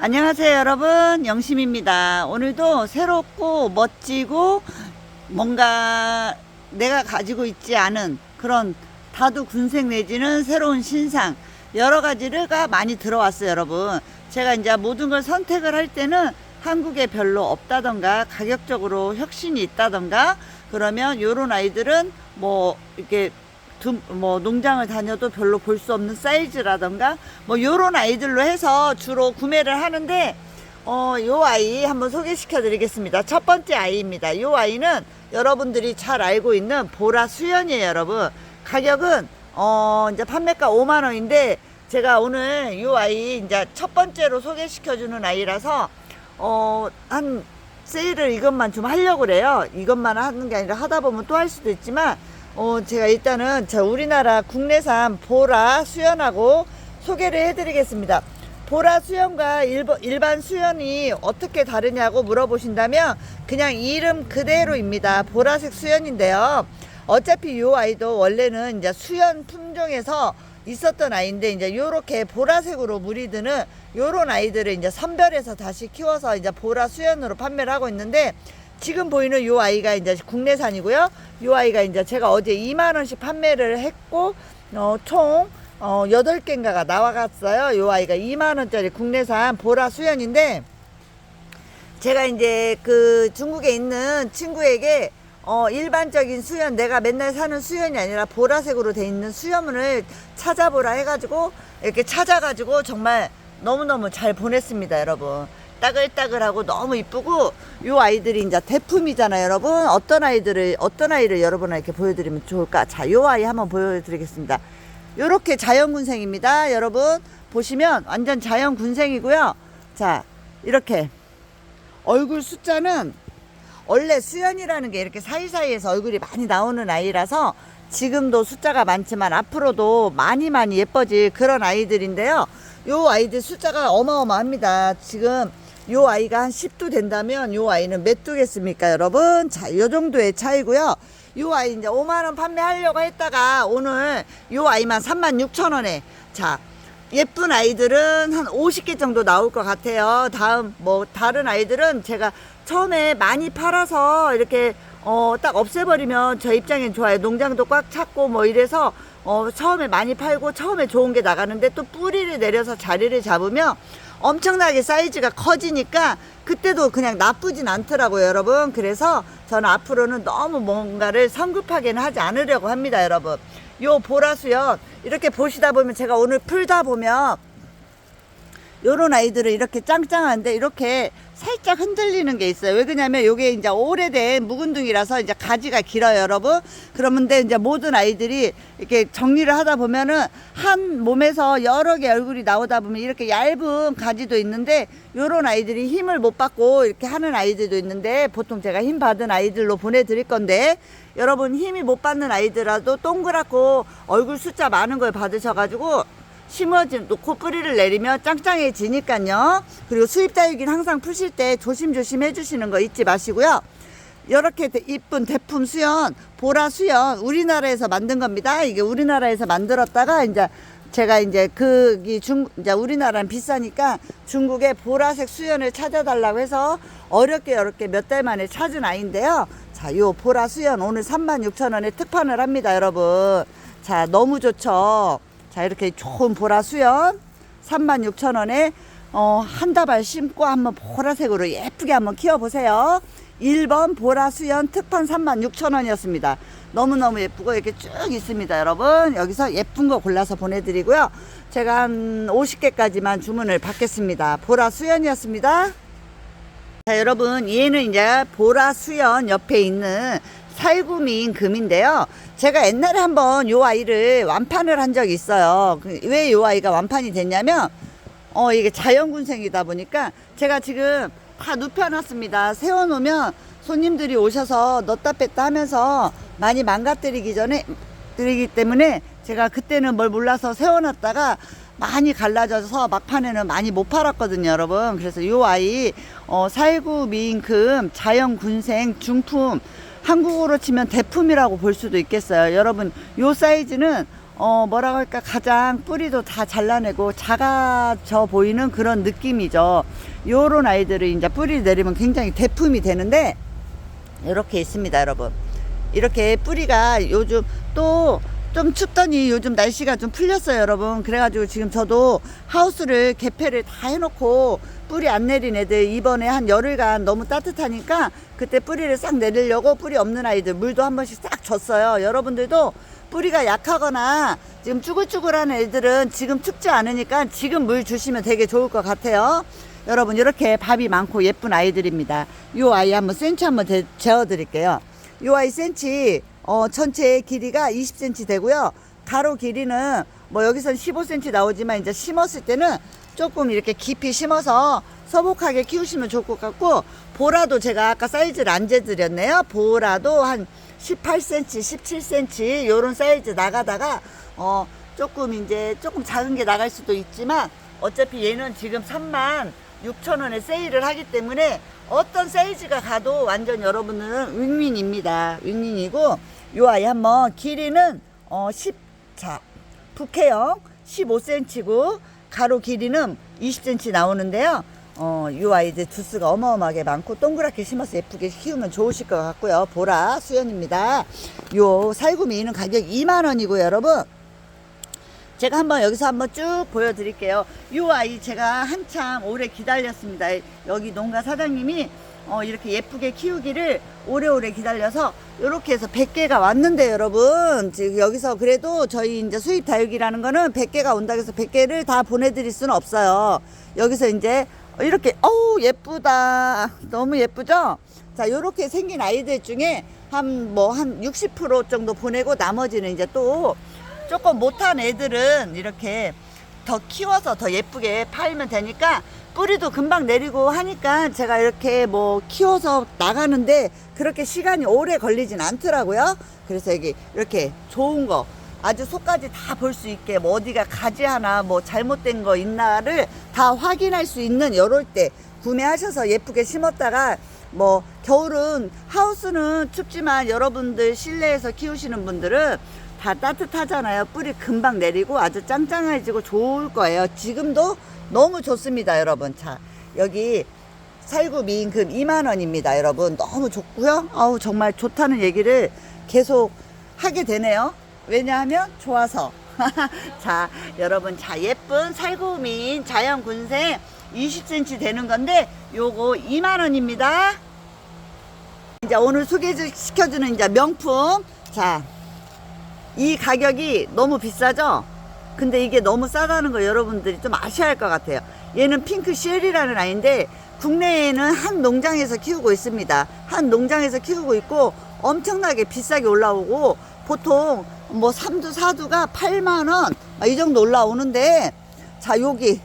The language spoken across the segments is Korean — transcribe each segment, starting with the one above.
안녕하세요 여러분. 영심입니다. 오늘도 새롭고 멋지고 뭔가 내가 가지고 있지 않은 그런 다두 군색 내지는 새로운 신상 여러 가지가 많이 들어왔어요 여러분. 제가 이제 모든 걸 선택을 할 때는 한국에 별로 없다던가 가격적으로 혁신이 있다던가 그러면 요런 아이들은 뭐 이렇게 두- 뭐 농장을 다녀도 별로 볼 수 없는 사이즈라던가 뭐 요런 아이들로 해서 주로 구매를 하는데 어 요 아이 한번 소개시켜 드리겠습니다. 첫 번째 아이입니다. 요 아이는 여러분들이 잘 알고 있는 보라 수연이에요, 여러분. 가격은 어 이제 판매가 5만 원인데 제가 오늘 요 아이 이제 첫 번째로 소개시켜 주는 아이라서 어 한 세일을 이것만 좀 하려고 그래요. 이것만 하는 게 아니라 하다 보면 또 할 수도 있지만 어, 제가 일단은 저 우리나라 국내산 보라 수연하고 소개를 해드리겠습니다. 보라 수연과 일반 수연이 어떻게 다르냐고 물어보신다면 그냥 이름 그대로입니다. 보라색 수연인데요. 어차피 이 아이도 원래는 이제 수연 품종에서 있었던 아이인데 이제 요렇게 보라색으로 물이 드는 요런 아이들을 이제 선별해서 다시 키워서 이제 보라 수연으로 판매를 하고 있는데 지금 보이는 요 아이가 이제 국내산이고요. 요 아이가 이제 제가 어제 2만 원씩 판매를 했고 어, 총 어, 8개인가가 나와갔어요. 요 아이가 2만 원짜리 국내산 보라 수연인데 제가 이제 그 중국에 있는 친구에게 어, 일반적인 수연, 내가 맨날 사는 수연이 아니라 보라색으로 돼 있는 수연을 찾아보라 해가지고 이렇게 찾아가지고 정말 너무너무 잘 보냈습니다, 여러분. 따글따글하고 너무 이쁘고 요 아이들이 이제 대품이잖아요, 여러분. 어떤 아이들을 어떤 아이를 여러분에게 보여드리면 좋을까? 자, 요 아이 한번 보여드리겠습니다. 요렇게 자연군생입니다, 여러분. 보시면 완전 자연군생이고요. 자, 이렇게 얼굴 숫자는 원래 수연이라는 게 이렇게 사이사이에서 얼굴이 많이 나오는 아이라서 지금도 숫자가 많지만 앞으로도 많이 많이 예뻐질 그런 아이들인데요. 요 아이들 숫자가 어마어마합니다. 지금 요 아이가 한 10도 된다면 요 아이는 몇 두겠습니까, 여러분? 자, 요 정도의 차이고요. 요 아이 이제 5만 원 판매하려고 했다가 오늘 요 아이만 3만 6천 원에 자, 예쁜 아이들은 한 50개 정도 나올 것 같아요. 다음 뭐 다른 아이들은 제가 처음에 많이 팔아서 이렇게 어 딱 없애버리면 저 입장엔 좋아요. 농장도 꽉 찼고 뭐 이래서 어 처음에 많이 팔고 처음에 좋은 게 나가는데 또 뿌리를 내려서 자리를 잡으면 엄청나게 사이즈가 커지니까 그때도 그냥 나쁘진 않더라고요, 여러분. 그래서 저는 앞으로는 너무 뭔가를 성급하게는 하지 않으려고 합니다, 여러분. 요 보라수연 이렇게 보시다 보면 제가 오늘 풀다 보면 요런 아이들은 이렇게 짱짱한데 이렇게 살짝 흔들리는 게 있어요. 왜 그러냐면 요게 이제 오래된 묵은둥이라서 이제 가지가 길어요, 여러분. 그러면데 이제 모든 아이들이 이렇게 정리를 하다 보면은 한 몸에서 여러 개 얼굴이 나오다 보면 이렇게 얇은 가지도 있는데 요런 아이들이 힘을 못 받고 이렇게 하는 아이들도 있는데 보통 제가 힘 받은 아이들로 보내드릴 건데 여러분 힘이 못 받는 아이들라도 동그랗고 얼굴 숫자 많은 걸 받으셔가지고 심어진 놓고 뿌리를 내리면 짱짱해지니까요. 그리고 수입 다육이는 항상 푸실 때 조심조심 해주시는 거 잊지 마시고요. 이렇게 이쁜 대품 수연, 보라 수연, 우리나라에서 만든 겁니다. 이게 우리나라에서 만들었다가 이제 제가 이제 그이 중 이제 우리나라는 비싸니까 중국에 보라색 수연을 찾아달라고 해서 어렵게 어렵게 몇 달 만에 찾은 아이인데요. 자, 요 보라 수연 오늘 36,000원에 특판을 합니다, 여러분. 자, 너무 좋죠. 자, 이렇게 좋은 보라 수연 36,000원에 어, 한 다발 심고 한번 보라색으로 예쁘게 한번 키워보세요. 1번 보라 수연 특판 36,000원이었습니다. 너무너무 예쁘고 이렇게 쭉 있습니다, 여러분. 여기서 예쁜 거 골라서 보내드리고요. 제가 한 50개까지만 주문을 받겠습니다. 보라 수연이었습니다. 자, 여러분, 얘는 이제 보라 수연 옆에 있는 살구미인 금인데요. 제가 옛날에 한번 요 아이를 완판을 한 적이 있어요. 왜 요 아이가 완판이 됐냐면, 어, 이게 자연군생이다 보니까 제가 지금 다 눕혀놨습니다. 세워놓으면 손님들이 오셔서 넣다 뺐다 하면서 많이 망가뜨리기 전에, 드리기 때문에 제가 그때는 뭘 몰라서 세워놨다가 많이 갈라져서 막판에는 많이 못 팔았거든요, 여러분. 그래서 요 아이, 어, 살구 미인금 자연군생 중품 한국어로 치면 대품이라고 볼 수도 있겠어요. 여러분, 요 사이즈는 어 뭐라고 할까 가장 뿌리도 다 잘라내고 작아져 보이는 그런 느낌이죠. 요런 아이들을 이제 뿌리 내리면 굉장히 대품이 되는데 이렇게 있습니다, 여러분. 이렇게 뿌리가 요즘 또 좀 춥더니 요즘 날씨가 좀 풀렸어요, 여러분. 그래가지고 지금 저도 하우스를 개폐를 다 해놓고 뿌리 안 내린 애들 이번에 한 열흘간 너무 따뜻하니까 그때 뿌리를 싹 내리려고 뿌리 없는 아이들 물도 한 번씩 싹 줬어요. 여러분들도 뿌리가 약하거나 지금 쭈글쭈글한 애들은 지금 춥지 않으니까 지금 물 주시면 되게 좋을 것 같아요. 여러분 이렇게 밥이 많고 예쁜 아이들입니다. 이 아이 한번 센치 한번 재- 재어 드릴게요. 이 아이 센치 어, 전체 길이가 20cm 되고요. 가로 길이는 뭐 여기선 15cm 나오지만 이제 심었을 때는 조금 이렇게 깊이 심어서 서복하게 키우시면 좋을 것 같고 보라도 제가 아까 사이즈를 안 재드렸네요. 보라도 한 18cm, 17cm 요런 사이즈 나가다가 어 조금 이제 조금 작은 게 나갈 수도 있지만 어차피 얘는 지금 3만 6천 원에 세일을 하기 때문에 어떤 사이즈가 가도 완전 여러분은 윈윈입니다. 윈윈이고 요 아이 한번 길이는 어 10, 자 북해형 15cm고 가로 길이는 20cm 나오는데요. 어, 이 아이들 두수가 어마어마하게 많고 동그랗게 심어서 예쁘게 키우면 좋으실 것 같고요. 보라 수연입니다. 요 살구미는 가격 2만 원이고요, 여러분. 제가 한번 여기서 한번 쭉 보여드릴게요. 이 아이 제가 한참 오래 기다렸습니다. 여기 농가 사장님이 어, 이렇게 예쁘게 키우기를 오래오래 기다려서 이렇게 해서 100개가 왔는데 여러분 지금 여기서 그래도 저희 이제 수입 다육이라는 거는 100개가 온다고 해서 100개를 다 보내드릴 수는 없어요. 여기서 이제 이렇게 어우 예쁘다 너무 예쁘죠? 자 요렇게 생긴 아이들 중에 한 뭐 한 60% 정도 보내고 나머지는 이제 또 조금 못한 애들은 이렇게 더 키워서 더 예쁘게 팔면 되니까 뿌리도 금방 내리고 하니까 제가 이렇게 뭐 키워서 나가는데 그렇게 시간이 오래 걸리진 않더라고요. 그래서 여기 이렇게 좋은 거 아주 속까지 다 볼 수 있게 뭐 어디가 가지 하나 뭐 잘못된 거 있나를 다 확인할 수 있는 요럴 때 구매하셔서 예쁘게 심었다가 뭐 겨울은 하우스는 춥지만 여러분들 실내에서 키우시는 분들은 다 따뜻하잖아요. 뿌리 금방 내리고 아주 짱짱해지고 좋을 거예요. 지금도 너무 좋습니다, 여러분. 자, 여기 살구 미인금 2만 원입니다, 여러분. 너무 좋고요. 아우 정말 좋다는 얘기를 계속 하게 되네요. 왜냐하면 좋아서. 자, 여러분, 자 예쁜 살구 미인 자연 군생 20cm 되는 건데 요거 2만 원입니다. 이제 오늘 소개 시켜주는 이제 명품. 자, 이 가격이 너무 비싸죠? 근데 이게 너무 싸다는 거 여러분들이 좀 아셔야 할 것 같아요. 얘는 핑크 쉘이라는 아이인데 국내에는 한 농장에서 키우고 있습니다. 한 농장에서 키우고 있고 엄청나게 비싸게 올라오고 보통 뭐 3두, 4두가 8만원 이 정도 올라오는데 자, 여기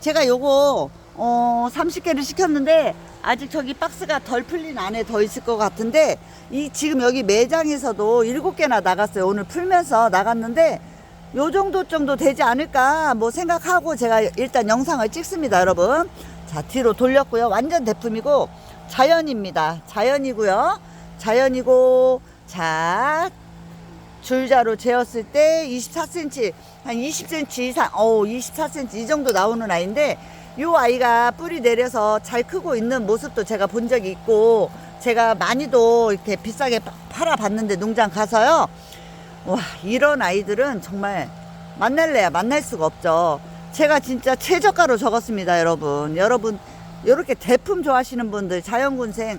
제가 요거 어 30개를 시켰는데 아직 저기 박스가 덜 풀린 안에 더 있을 것 같은데 이 지금 여기 매장에서도 일곱 개나 나갔어요. 오늘 풀면서 나갔는데 요 정도 정도 되지 않을까 뭐 생각하고 제가 일단 영상을 찍습니다, 여러분. 자, 뒤로 돌렸고요. 완전 대품이고 자연입니다. 자연이고요. 자연이고 자, 줄자로 재었을 때 24cm, 한 20cm 이상, 어 24cm 이 정도 나오는 아이인데, 요 아이가 뿌리 내려서 잘 크고 있는 모습도 제가 본 적이 있고, 제가 많이도 이렇게 비싸게 파- 팔아 봤는데 농장 가서요. 와, 이런 아이들은 정말 만날래야 만날 수가 없죠. 제가 진짜 최저가로 적었습니다, 여러분. 여러분, 이렇게 대품 좋아하시는 분들, 자연군생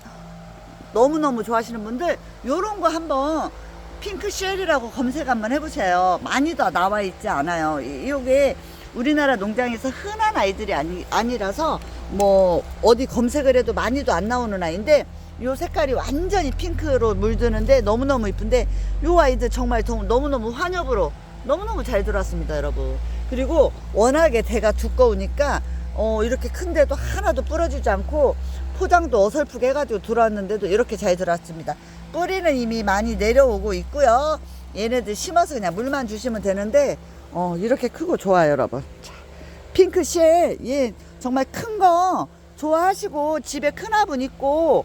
너무너무 좋아하시는 분들, 요런 거 한번 핑크 쉘이라고 검색 한번 해보세요. 많이 더 나와 있지 않아요. 이- 이게 우리나라 농장에서 흔한 아이들이 아니, 아니라서 뭐 어디 검색을 해도 많이도 안 나오는 아이인데 요 색깔이 완전히 핑크로 물드는데 너무너무 이쁜데 요 아이들 정말 더- 너무너무 환엽으로 너무너무 잘 들어왔습니다 여러분. 그리고 워낙에 대가 두꺼우니까 어 이렇게 큰데도 하나도 부러지지 않고 포장도 어설프게 해가지고 들어왔는데도 이렇게 잘 들어왔습니다. 뿌리는 이미 많이 내려오고 있고요. 얘네들 심어서 그냥 물만 주시면 되는데 어 이렇게 크고 좋아요 여러분 자, 핑크쉘 예 정말 큰 거 좋아하시고 집에 큰 화분 있고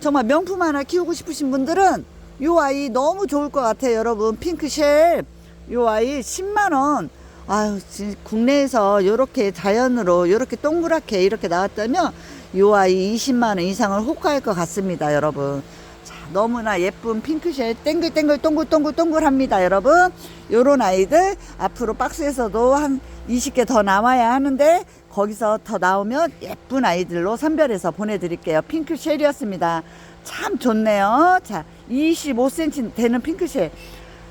정말 명품 하나 키우고 싶으신 분들은 요 아이 너무 좋을 것 같아요 여러분 핑크쉘 요 아이 10만 원. 아유, 진- 국내에서 요렇게 자연으로 요렇게 동그랗게 이렇게 나왔다면 요 아이 20만 원 이상을 호가할 것 같습니다, 여러분. 자, 너무나 예쁜 핑크색 땡글땡글 동글동글 동글합니다, 여러분. 요런 아이들 앞으로 박스에서도 한 20개 더 나와야 하는데 거기서 더 나오면 예쁜 아이들로 선별해서 보내드릴게요. 핑크쉘이었습니다. 참 좋네요. 자, 25cm 되는 핑크쉘.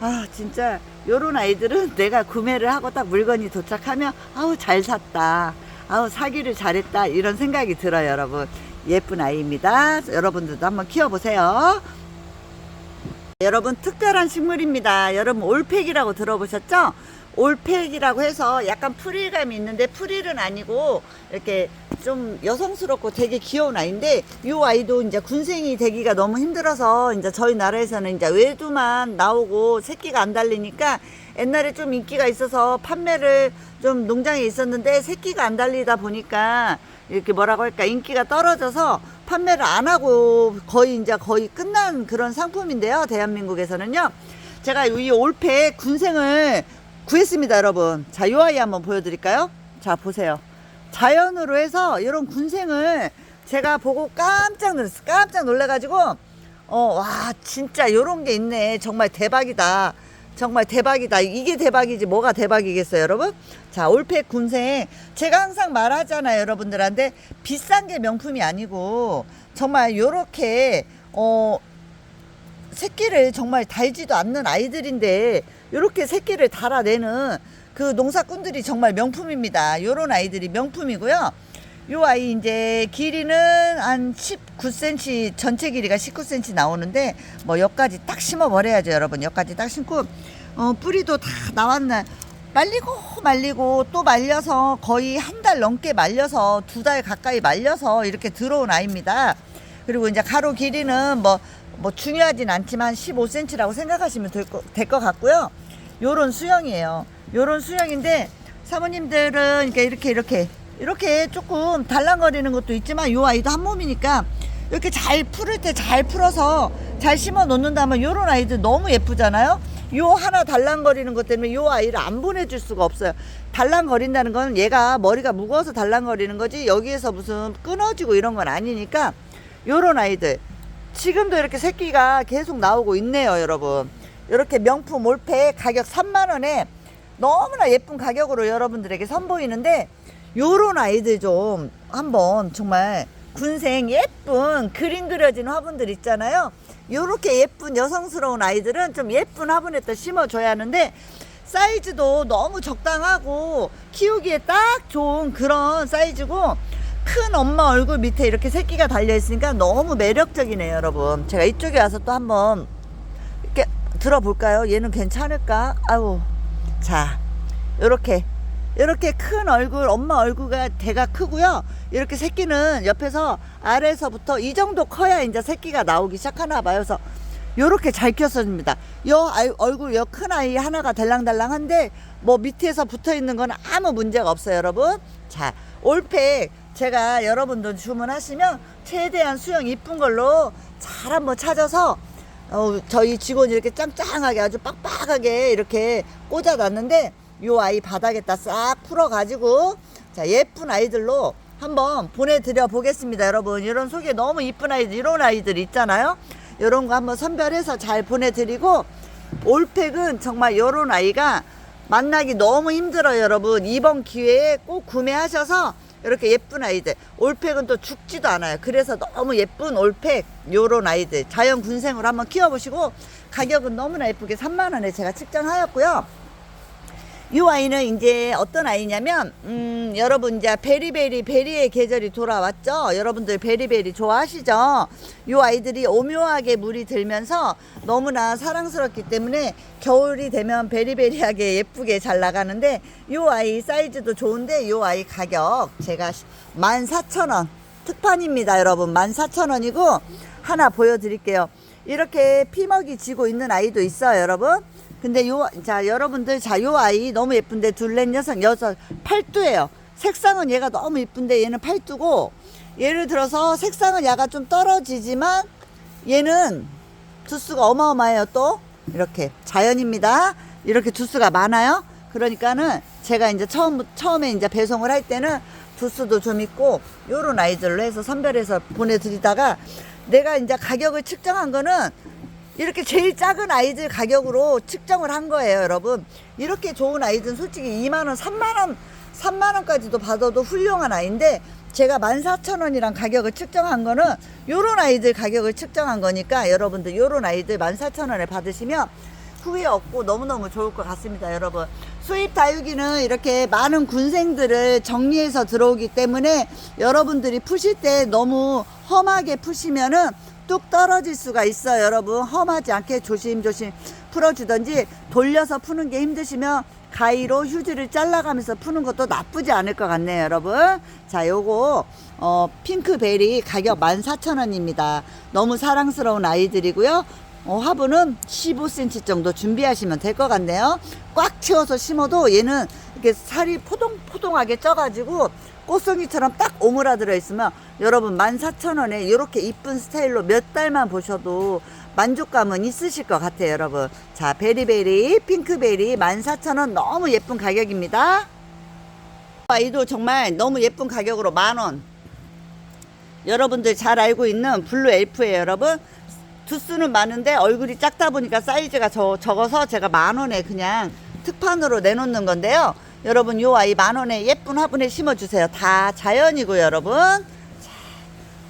아, 진짜 요런 아이들은 내가 구매를 하고 딱 물건이 도착하면 아우 잘 샀다. 아우 사기를 잘했다. 이런 생각이 들어요, 여러분. 예쁜 아이입니다. 여러분들도 한번 키워보세요. 여러분 특별한 식물입니다. 여러분 올팩이라고 들어보셨죠? 올팩이라고 해서 약간 프릴감이 있는데 프릴은 아니고 이렇게 좀 여성스럽고 되게 귀여운 아이인데 이 아이도 이제 군생이 되기가 너무 힘들어서 이제 저희 나라에서는 이제 외두만 나오고 새끼가 안 달리니까 옛날에 좀 인기가 있어서 판매를 좀 농장에 있었는데 새끼가 안 달리다 보니까 이렇게 뭐라고 할까? 인기가 떨어져서 판매를 안 하고 거의 이제 거의 끝난 그런 상품인데요 대한민국에서는요. 제가 이 올팩 군생을 구했습니다 여러분. 자이 아이 한번 보여드릴까요? 자 보세요. 자연으로 해서 이런 군생을 제가 보고 깜짝 놀랐어요 깜짝 놀래가지고 어 와 진짜 요런 게 있네. 정말 대박이다. 정말 대박이다. 이게 대박이지 뭐가 대박이겠어요, 여러분? 자, 올팩 군생 제가 항상 말하잖아요, 여러분들한테 비싼 게 명품이 아니고 정말 요렇게 어 새끼를 정말 달지도 않는 아이들인데 요렇게 새끼를 달아내는 그 농사꾼들이 정말 명품입니다. 요런 아이들이 명품이고요. 요 아이 이제 길이는 한 19cm 전체 길이가 19cm 나오는데 뭐 여기까지 딱 심어 버려야죠 여러분 여기까지 딱 심고 어 뿌리도 다 나왔나 말리고 말리고 또 말려서 거의 한 달 넘게 말려서 두 달 가까이 말려서 이렇게 들어온 아이입니다. 그리고 이제 가로 길이는 뭐 뭐 중요하진 않지만 15cm라고 생각하시면 될 것 같고요. 요런 수영이에요. 요런 수영인데 사모님들은 이렇게 이렇게 이렇게 이렇게 조금 달랑거리는 것도 있지만 요 아이도 한 몸이니까 이렇게 잘 풀을 때 잘 풀어서 잘 심어 놓는다면 요런 아이들 너무 예쁘잖아요. 요 하나 달랑거리는 것 때문에 요 아이를 안 보내줄 수가 없어요. 달랑거린다는 건 얘가 머리가 무거워서 달랑거리는 거지 여기에서 무슨 끊어지고 이런 건 아니니까 요런 아이들 지금도 이렇게 새끼가 계속 나오고 있네요, 여러분. 이렇게 명품 올팩 가격 3만 원에 너무나 예쁜 가격으로 여러분들에게 선보이는데 요런 아이들 좀 한번 정말 군생 예쁜 그림 그려진 화분들 있잖아요. 요렇게 예쁜 여성스러운 아이들은 좀 예쁜 화분에 또 심어줘야 하는데 사이즈도 너무 적당하고 키우기에 딱 좋은 그런 사이즈고 큰 엄마 얼굴 밑에 이렇게 새끼가 달려 있으니까 너무 매력적이네요, 여러분. 제가 이쪽에 와서 또 한번 이렇게 들어볼까요? 얘는 괜찮을까? 아우. 자, 요렇게 이렇게 큰 얼굴 엄마 얼굴가 대가 크고요. 이렇게 새끼는 옆에서 아래에서부터 이 정도 커야 이제 새끼가 나오기 시작하나 봐요. 그래서 요렇게 잘 키웠습니다. 요 아이, 얼굴 요 큰 아이 하나가 달랑달랑한데 뭐 밑에서 붙어 있는 건 아무 문제가 없어요, 여러분. 자, 올팩 제가 여러분들 주문하시면 최대한 수영 이쁜 걸로 잘 한번 찾아서 어, 저희 직원이 이렇게 짱짱하게 아주 빡빡하게 이렇게 꽂아놨는데 요 아이 바닥에다 싹 풀어가지고 자 예쁜 아이들로 한번 보내드려 보겠습니다 여러분. 이런 속에 너무 이쁜 아이들 이런 아이들 있잖아요. 이런 거 한번 선별해서 잘 보내드리고 올팩은 정말 이런 아이가 만나기 너무 힘들어요 여러분. 이번 기회에 꼭 구매하셔서 이렇게 예쁜 아이들 올팩은 또 죽지도 않아요. 그래서 너무 예쁜 올팩 요런 아이들 자연 군생으로 한번 키워보시고 가격은 너무나 예쁘게 3만원에 제가 측정하였고요 이 아이는 이제 어떤 아이냐면 음, 여러분 이제 베리베리 베리의 계절이 돌아왔죠. 여러분들 베리베리 좋아하시죠? 이 아이들이 오묘하게 물이 들면서 너무나 사랑스럽기 때문에 겨울이 되면 베리베리하게 예쁘게 잘 나가는데 이 아이 사이즈도 좋은데 이 아이 가격 제가 14,000원 특판입니다, 여러분. 14,000원이고 하나 보여 드릴게요. 이렇게 피먹이 지고 있는 아이도 있어요, 여러분. 근데 요, 자, 여러분들, 자, 요 아이 너무 예쁜데, 둘, 넷, 여섯, 여섯, 팔두예요. 색상은 얘가 너무 예쁜데, 얘는 팔두고, 예를 들어서 색상은 약간 좀 떨어지지만, 얘는 두수가 어마어마해요, 또. 이렇게. 자연입니다. 이렇게 두수가 많아요. 그러니까는 제가 이제 처음 처음에 이제 배송을 할 때는 두수도 좀 있고 요런 아이들로 해서 선별해서 보내드리다가 내가 이제 가격을 측정한 거는 이렇게 제일 작은 아이들 가격으로 측정을 한 거예요, 여러분. 이렇게 좋은 아이들은 솔직히 2만 원, 3만 원, 3만 원까지도 받아도 훌륭한 아이인데 제가 14,000원이랑 가격을 측정한 거는 요런 아이들 가격을 측정한 거니까 여러분들 요런 아이들 14,000원에 받으시면 후회 없고 너무너무 좋을 것 같습니다, 여러분. 수입 다육이는 이렇게 많은 군생들을 정리해서 들어오기 때문에 여러분들이 푸실 때 너무 험하게 푸시면은 뚝 떨어질 수가 있어요, 여러분. 험하지 않게 조심조심 풀어주던지 돌려서 푸는 게 힘드시면 가위로 휴지를 잘라가면서 푸는 것도 나쁘지 않을 것 같네요, 여러분. 자, 요거 어, 핑크베리 가격 14,000원입니다. 너무 사랑스러운 아이들이고요. 어, 화분은 15cm 정도 준비하시면 될 것 같네요. 꽉 채워서 심어도 얘는 이렇게 살이 포동포동하게 쪄가지고 꽃송이처럼 딱 오므라들어 있으면 여러분 14,000원에 이렇게 이쁜 스타일로 몇 달만 보셔도 만족감은 있으실 것 같아요, 여러분. 자, 베리베리, 핑크베리 14,000원 너무 예쁜 가격입니다. 아이도 정말 너무 예쁜 가격으로 만원. 여러분들 잘 알고 있는 블루 엘프예요, 여러분. 두수는 많은데 얼굴이 작다 보니까 사이즈가 저, 적어서 제가 만 원에 그냥 특판으로 내놓는 건데요. 여러분 요 아이 만 원에 예쁜 화분에 심어주세요. 다 자연이고 여러분. 자,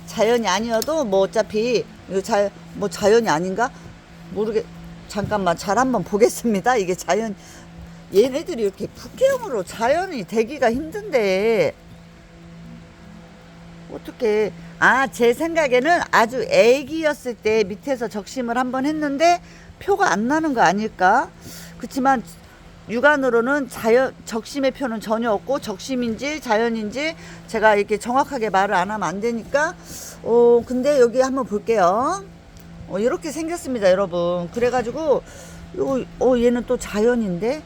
자연이 아니어도 뭐 어차피 이거 자, 뭐 자연이 아닌가 모르겠. 잠깐만 잘 한번 보겠습니다. 이게 자연 얘네들이 이렇게 북해형으로 자연이 되기가 힘든데 어떻게 아 제 생각에는 아주 애기였을 때 밑에서 적심을 한번 했는데 표가 안 나는 거 아닐까 그렇지만 육안으로는 자연 적심의 표는 전혀 없고 적심인지 자연인지 제가 이렇게 정확하게 말을 안 하면 안 되니까 어 근데 여기 한번 볼게요. 어 이렇게 생겼습니다 여러분. 그래가지고 요, 어 얘는 또 자연인데?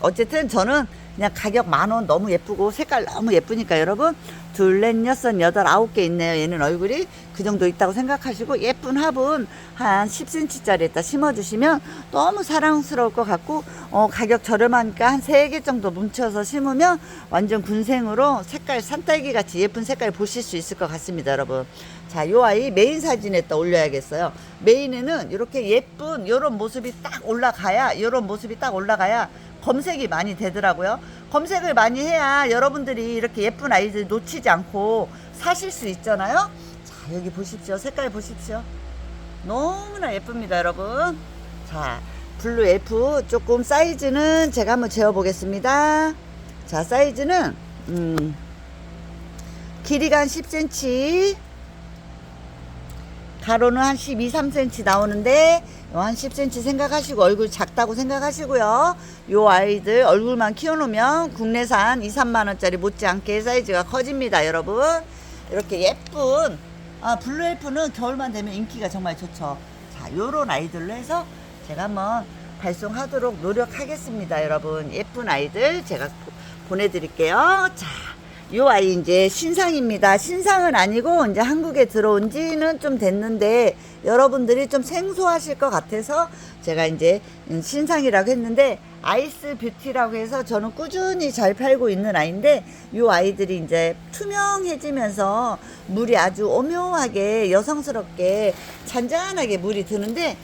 어쨌든 저는 그냥 가격 만 원 너무 예쁘고 색깔 너무 예쁘니까 여러분 둘, 넷, 여섯, 여덟, 아홉 개 있네요. 얘는 얼굴이 그 정도 있다고 생각하시고 예쁜 화분 한 10cm짜리에다 심어주시면 너무 사랑스러울 것 같고 어, 가격 저렴하니까 한 세 개 정도 뭉쳐서 심으면 완전 군생으로 색깔 산딸기 같이 예쁜 색깔 보실 수 있을 것 같습니다, 여러분. 자, 요 아이 메인 사진에다 올려야겠어요. 메인에는 이렇게 예쁜 요런 모습이 딱 올라가야 요런 모습이 딱 올라가야 검색이 많이 되더라고요. 검색을 많이 해야 여러분들이 이렇게 예쁜 아이들 놓치지 않고 사실 수 있잖아요. 자, 여기 보십시오. 색깔 보십시오. 너무나 예쁩니다, 여러분. 자, 블루 F 조금 사이즈는 제가 한번 재어 보겠습니다. 자, 사이즈는 음, 길이가 한 10cm, 가로는 한 12, 3cm 나오는데 한 10cm 생각하시고 얼굴 작다고 생각하시고요. 요 아이들 얼굴만 키워놓으면 국내산 2, 3만 원짜리 못지않게 사이즈가 커집니다, 여러분. 이렇게 예쁜 아, 블루 엘프는 겨울만 되면 인기가 정말 좋죠. 자, 요런 아이들로 해서 제가 한번 발송하도록 노력하겠습니다, 여러분. 예쁜 아이들 제가 보- 보내드릴게요. 자, 요 아이 이제 신상입니다. 신상은 아니고 이제 한국에 들어온 지는 좀 됐는데 여러분들이 좀 생소하실 것 같아서 제가 이제 신상이라고 했는데 아이스 뷰티라고 해서 저는 꾸준히 잘 팔고 있는 아이인데 요 아이들이 이제 투명해지면서 물이 아주 오묘하게 여성스럽게 잔잔하게 물이 드는데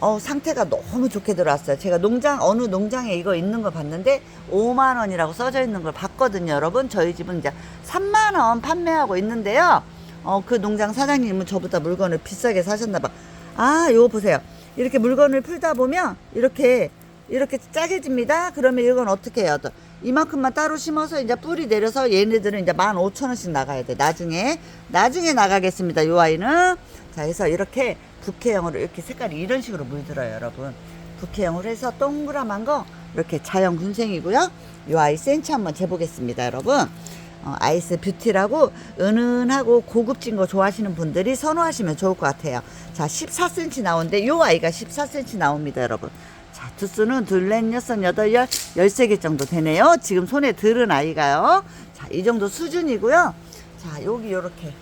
어, 상태가 너무 좋게 들어왔어요. 제가 농장, 어느 농장에 이거 있는 거 봤는데 5만원이라고 써져 있는 걸 봤거든요, 여러분. 저희 집은 이제 3만원 판매하고 있는데요. 어, 그 농장 사장님은 저보다 물건을 비싸게 사셨나 봐. 아, 요거 보세요. 이렇게 물건을 풀다 보면 이렇게, 이렇게 짜게 집니다. 그러면 이건 어떻게 해요? 또 이만큼만 따로 심어서 이제 뿌리 내려서 얘네들은 이제 15,000원씩 나가야 돼. 나중에. 나중에 나가겠습니다. 요 아이는. 자, 그래서 이렇게 부케형으로 이렇게 색깔이 이런 식으로 물들어요, 여러분. 부케형으로 해서 동그라만 거 이렇게 자연 군생이고요. 요 아이 센치 한번 재보겠습니다, 여러분. 어, 아이스 뷰티라고 은은하고 고급진 거 좋아하시는 분들이 선호하시면 좋을 것 같아요. 자, 14cm 나오는데 요 아이가 14cm 나옵니다, 여러분. 자, 두수는 둘, 넷, 여섯, 여덟, 열, 열세 개 정도 되네요. 지금 손에 들은 아이가요. 자, 이 정도 수준이고요. 자, 여기 요렇게.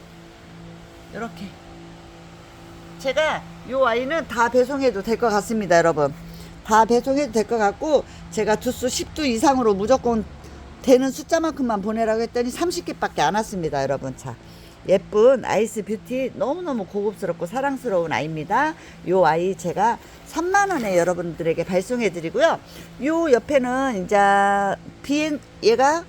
요렇게. 제가 요 아이는 다 배송해도 될 것 같습니다, 여러분. 다 배송해도 될 것 같고 제가 두수 10두 이상으로 무조건 되는 숫자만큼만 보내라고 했더니 30개밖에 안 왔습니다 여러분. 자 예쁜 아이스 뷰티 너무너무 고급스럽고 사랑스러운 아이입니다. 요 아이 제가 3만 원에 여러분들에게 발송해 드리고요. 요 옆에는 이제 비엔 얘가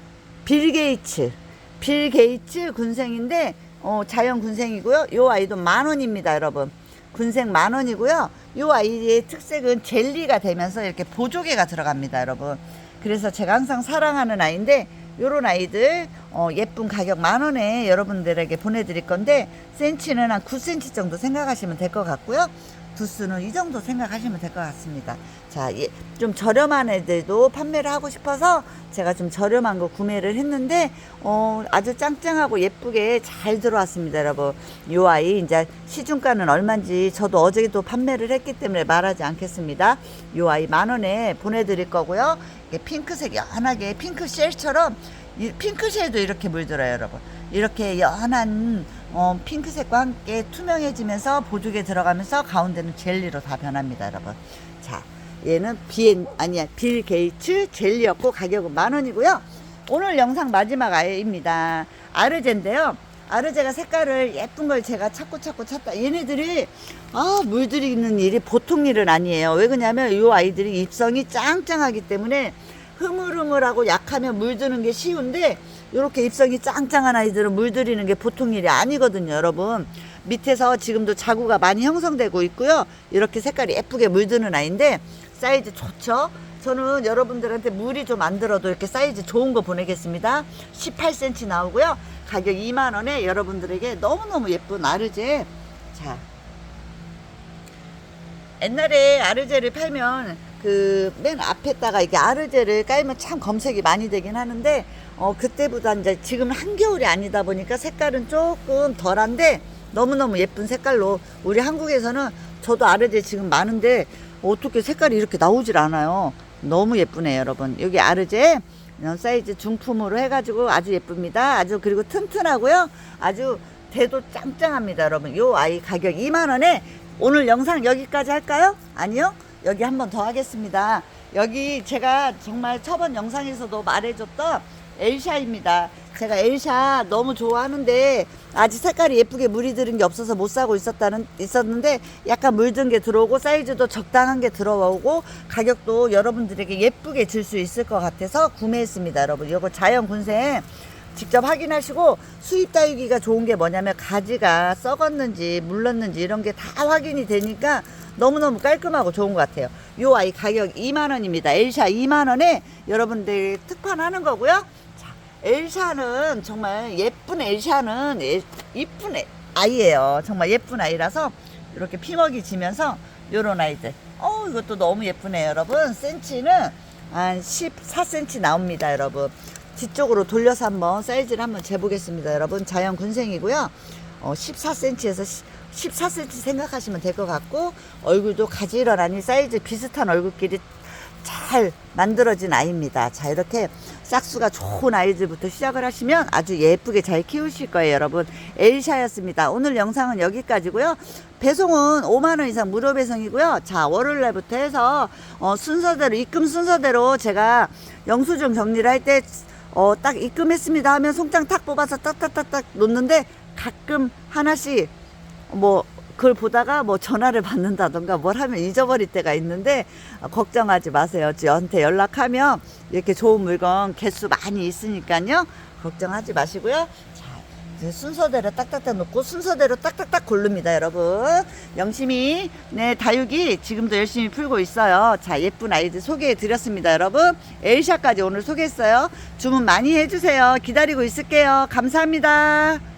빌 게이츠 빌 게이츠 군생인데 어, 자연 군생이고요. 요 아이도 만 원입니다 여러분. 군생 만 원이고요. 요 아이의 특색은 젤리가 되면서 이렇게 보조개가 들어갑니다 여러분 그래서 제가 항상 사랑하는 아이인데 요런 아이들 어, 예쁜 가격 만 원에 여러분들에게 보내드릴 건데 센치는 한 9cm 정도 생각하시면 될 것 같고요. 두수는 이 정도 생각하시면 될 것 같습니다. 자, 예, 좀 저렴한 애들도 판매를 하고 싶어서 제가 좀 저렴한 거 구매를 했는데 어, 아주 짱짱하고 예쁘게 잘 들어왔습니다, 여러분. 요 아이 이제 시중가는 얼마인지 저도 어제도 판매를 했기 때문에 말하지 않겠습니다. 요 아이 만 원에 보내드릴 거고요. 이게 핑크색 연하게 핑크 쉘처럼 이 핑크 쉘도 이렇게 물들어요, 여러분. 이렇게 연한 어, 핑크색과 함께 투명해지면서 보조개 들어가면서 가운데는 젤리로 다 변합니다, 여러분. 자, 얘는 비엔 아니야 빌 게이츠 젤리였고 가격은 만 원이고요. 오늘 영상 마지막 아이입니다. 아르제인데요. 아르제가 색깔을 예쁜 걸 제가 찾고 찾고 찾다. 얘네들이 아 물들이는 일이 보통 일은 아니에요. 왜 그러냐면 이 아이들이 입성이 짱짱하기 때문에 흐물흐물하고 약하면 물드는 게 쉬운데 이렇게 입성이 짱짱한 아이들은 물들이는 게 보통 일이 아니거든요, 여러분. 밑에서 지금도 자구가 많이 형성되고 있고요. 이렇게 색깔이 예쁘게 물드는 아이인데 사이즈 좋죠? 저는 여러분들한테 물이 좀 안 들어도 이렇게 사이즈 좋은 거 보내겠습니다. 18cm 나오고요. 가격 2만 원에 여러분들에게 너무너무 예쁜 아르제. 자, 옛날에 아르제를 팔면 그 맨 앞에다가 이게 아르제를 깔면 참 검색이 많이 되긴 하는데 어 그때보다 이제 지금 한겨울이 아니다 보니까 색깔은 조금 덜한데 너무너무 예쁜 색깔로 우리 한국에서는 저도 아르제 지금 많은데 어떻게 색깔이 이렇게 나오질 않아요. 너무 예쁘네요, 여러분. 여기 아르제 이런 사이즈 중품으로 해가지고 아주 예쁩니다. 아주 그리고 튼튼하고요. 아주 대도 짱짱합니다, 여러분. 요 아이 가격 2만 원에 오늘 영상 여기까지 할까요? 아니요. 여기 한 번 더 하겠습니다. 여기 제가 정말 저번 영상에서도 말해줬던 엘샤입니다. 제가 엘샤 너무 좋아하는데 아직 색깔이 예쁘게 물이 들은 게 없어서 못 사고 있었다는 있었는데 약간 물든 게 들어오고 사이즈도 적당한 게 들어오고 가격도 여러분들에게 예쁘게 줄 수 있을 것 같아서 구매했습니다, 여러분. 이거 자연 군생 직접 확인하시고 수입 다육이가 좋은 게 뭐냐면 가지가 썩었는지 물렀는지 이런 게 다 확인이 되니까 너무너무 깔끔하고 좋은 것 같아요. 요 아이 가격 2만 원입니다. 엘샤 2만 원에 여러분들 특판하는 거고요. 자, 엘샤는 정말 예쁜 엘샤는 예- 이쁜 애- 아이예요. 정말 예쁜 아이라서 이렇게 피먹이 지면서 요런 아이들. 어, 이것도 너무 예쁘네요, 여러분. 센치는 한 14cm 나옵니다, 여러분. 뒤쪽으로 돌려서 한번 사이즈를 한번 재보겠습니다, 여러분. 자연 군생이고요. 어, 14cm에서 14cm 생각하시면 될 것 같고 얼굴도 가지런하니 사이즈 비슷한 얼굴끼리 잘 만들어진 아이입니다. 자, 이렇게 싹수가 좋은 아이들부터 시작을 하시면 아주 예쁘게 잘 키우실 거예요, 여러분. 엘샤였습니다. 오늘 영상은 여기까지고요. 배송은 5만 원 이상 무료 배송이고요. 자, 월요일 날부터 해서 어, 순서대로 입금 순서대로 제가 영수증 정리를 할 때 어, 딱 입금했습니다 하면 송장 탁 뽑아서 딱딱딱딱 놓는데 가끔 하나씩 뭐 그걸 보다가 뭐 전화를 받는다던가 뭘 하면 잊어버릴 때가 있는데 어, 걱정하지 마세요. 저한테 연락하면 이렇게 좋은 물건 개수 많이 있으니까요. 걱정하지 마시고요. 자, 이제 순서대로 딱딱딱 놓고 순서대로 딱딱딱 고릅니다, 여러분. 영심이 네 다육이 지금도 열심히 풀고 있어요. 자, 예쁜 아이들 소개해 드렸습니다, 여러분. 엘샤까지 오늘 소개했어요. 주문 많이 해주세요. 기다리고 있을게요. 감사합니다.